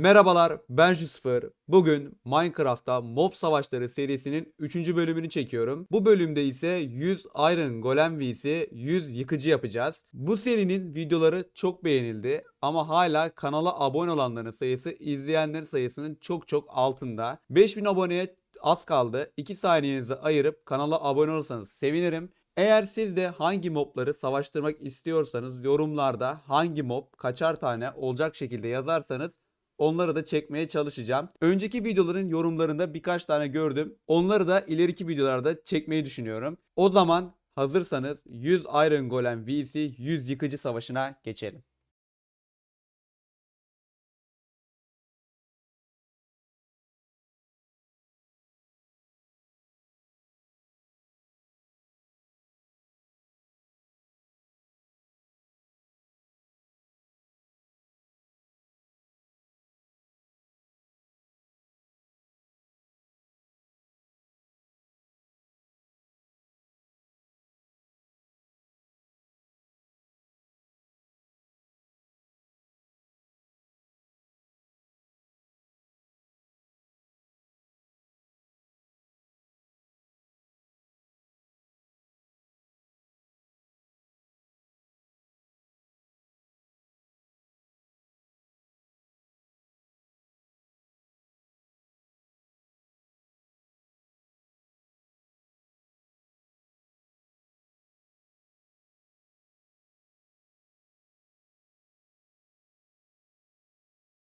Merhabalar ben Jusifer. Bugün Minecraft'ta Mob Savaşları serisinin 3. bölümünü çekiyorum. Bu bölümde ise 100 Iron Golem vs 100 yıkıcı yapacağız. Bu serinin videoları çok beğenildi ama hala kanala abone olanların sayısı izleyenlerin sayısının çok çok altında. 5000 aboneye az kaldı. 2 saniyenizi ayırıp kanala abone olursanız sevinirim. Eğer siz de hangi mobları savaştırmak istiyorsanız yorumlarda hangi mob kaçar tane olacak şekilde yazarsanız Onları da çekmeye çalışacağım. Önceki videoların yorumlarında birkaç tane gördüm. Onları da ileriki videolarda çekmeyi düşünüyorum. O zaman hazırsanız 100 Iron Golem vs 100 Yıkıcı Savaşı'na geçelim.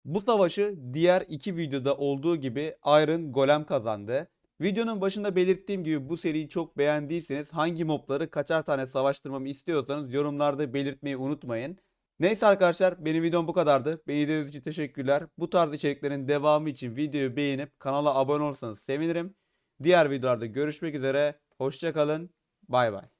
Bu savaşı diğer iki videoda olduğu gibi Iron Golem kazandı. Videonun başında belirttiğim gibi bu seriyi çok beğendiyseniz hangi mobları kaçar tane savaştırmamı istiyorsanız yorumlarda belirtmeyi unutmayın. Neyse arkadaşlar benim videom bu kadardı. Beni izlediğiniz için teşekkürler. Bu tarz içeriklerin devamı için videoyu beğenip kanala abone olursanız sevinirim. Diğer videolarda görüşmek üzere. Hoşçakalın. Bay bay.